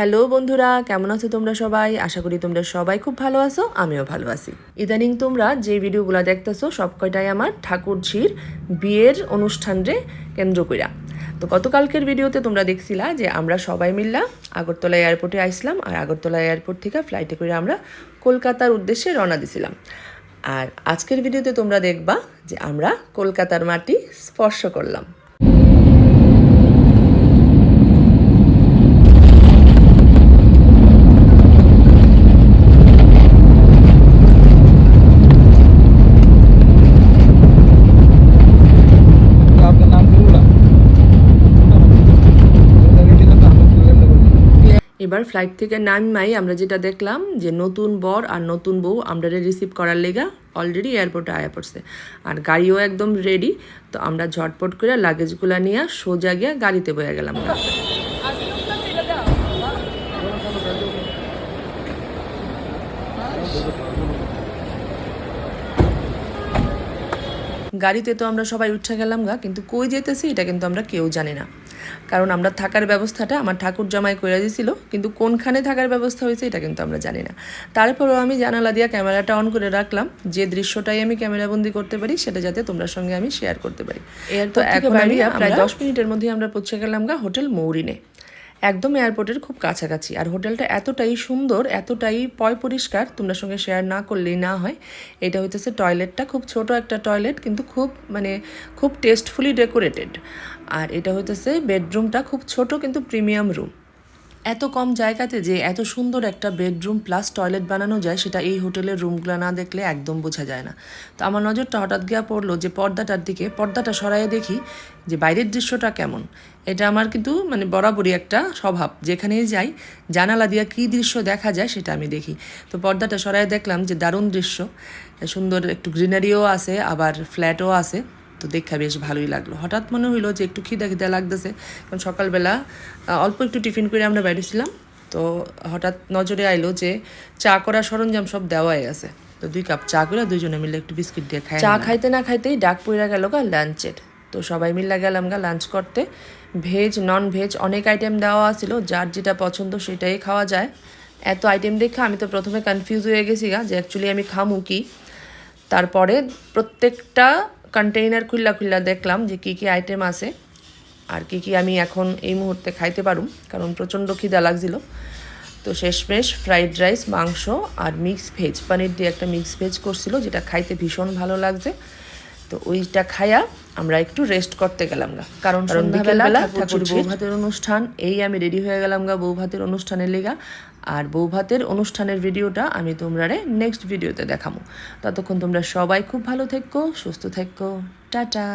Hello বন্ধুরা, কেমন আছো তোমরা সবাই? আশা করি তোমরা সবাই খুব ভালো আছো, আমিও ভালো আছি। ইদানিং তোমরা যে ভিডিওগুলো দেখতেছো সব কয়টাই আমার ঠাকুরঝির বিয়ের অনুষ্ঠানরে কেন্দ্র কইরা। তো গতকালকের ভিডিওতে তোমরা দেখছিলা যে আমরা সবাই মিললা আগরতলা এয়ারপোর্টে আইসলাম আর আগরতলা এয়ারপোর্ট থেকে ফ্লাইটে করে আমরা কলকাতার উদ্দেশ্যে রওনা দিছিলাম। আর আজকের ভিডিওতে তোমরা দেখবা যে আমরা কলকাতার মাটি স্পর্শ করলাম। এবার ফ্লাইট থেকে নামাই আমরা যেটা দেখলাম যে নতুন বর আর নতুন বউ আমরা রিসিভ করার লেগা অলরেডি এয়ারপোর্টে আয়া পড়ছে। আর গাড়িও একদম রেডি তো আমরা ঝটপট করে লাগেজগুলো নিয়ে সোজা গিয়ে গাড়িতে বয়ে গেলাম। গাড়িতে তো আমরা সবাই উঠে গেলাম গা কিন্তু কই যেতেছি এটা কিন্তু আমরা কেউ জানি না। কারণ আমরা থাকার ব্যবস্থাটা আমার ঠাকুর জামাই করে দিয়েছিল কিন্তু কোনখানে থাকার ব্যবস্থা হয়েছে এটা কিন্তু আমরা জানি না। তারপরেও আমি জানালা দিয়া ক্যামেরাটা অন করে রাখলাম যে দৃশ্যটাই আমি ক্যামেরাবন্দি করতে পারি সেটা যাতে তোমরা সঙ্গে আমি শেয়ার করতে পারি। এর তো এখন প্রায় দশ মিনিটের মধ্যে আমরা পৌঁছে গেলাম গা হোটেল মৌরিনে। একদম এয়ারপোর্টের খুব কাছাকাছি। আর হোটেলটা এতটাই সুন্দর, এতটাই পয় পরিষ্কার, তোমরা সঙ্গে শেয়ার না করলেই না হয়। এটা হইতেছে টয়লেটটা খুব ছোট একটা টয়লেট কিন্তু খুব মানে খুব টেস্টফুলি ডেকোরেটেড আর এটা হইতেছে বেডরুমটা খুব ছোট, কিন্তু প্রিমিয়াম রুম এত কম জায়গাতে যে এত সুন্দর একটা বেডরুম প্লাস টয়লেট বানানো যায়, সেটা এই হোটেলের রুমগুলো না দেখলে একদম বোঝা যায় না। তো আমার নজরটা হঠাৎ গিয়া পড়ল যে পর্দাটার দিকে, পর্দাটা সরাইয়ে দেখি যে বাইরের দৃশ্যটা কেমন। এটা আমার কিন্তু মানে বরাবরই একটা স্বভাব। যেখানেই যাই, জানালা দিয়া কী দৃশ্য দেখা যায়, সেটা আমি দেখি। তো পর্দাটা সরাইয়ে দেখলাম যে দারুণ দৃশ্য। সুন্দর একটু গ্রিনারিও আছে, আবার ফ্ল্যাটও আছে। তো দেখা বেশ ভালোই লাগল। হঠাৎ মনে হইল যে একটু খিদা খিদা লাগতেছে কারণ সকালবেলা অল্প একটু টিফিন করে আমরা বেরিয়েছিলাম তো হঠাৎ নজরে আইলো যে চা করার সরঞ্জাম সব দেওয়াই আছে। তো দুই কাপ চা করে দুইজনে মিলে একটু বিস্কিট দিয়ে খাই চা খাইতে না খাইতেই ডাক পইরা গেল গা লাঞ্চের। তো সবাই মিলে গেলাম গা লাঞ্চ করতে। ভেজ নন ভেজ অনেক আইটেম দেওয়া ছিল যার যেটা পছন্দ সেটাই খাওয়া যায়। এত আইটেম দেখে আমি তো প্রথমে কনফিউজ হয়ে গেছি গা যে অ্যাকচুয়ালি আমি খামু কি? তারপরে প্রত্যেকটা কন্টেইনার খুল্লা খুল্লা দেখলাম যে কী কী আইটেম আছে আর কি কি আমি এখন এই মুহূর্তে খাইতে পারুম, কারণ প্রচণ্ড খিদা লাগছিল। তো শেষমেশ ফ্রাইড রাইস মাংস আর মিক্স ভেজ পানির দিয়ে একটা মিক্স ভেজ করছিল, যেটা খাইতে ভীষণ ভালো লাগছে। তো ওইটা খাইয়া আমরা একটু রেস্ট করতে গেলাম গা। কারণ সন্ধ্যাবেলা ঠাকুর বউ ভাতের অনুষ্ঠান এই আমি রেডি হয়ে গেলাম গা বউ ভাতের অনুষ্ঠানের লেগা। আর বউ ভাতের অনুষ্ঠানের ভিডিওটা আমি তোমরা রে নেক্সট ভিডিওতে দেখাবো ততক্ষণ তোমরা সবাই খুব ভালো থেকো সুস্থ থেকো। টাটা।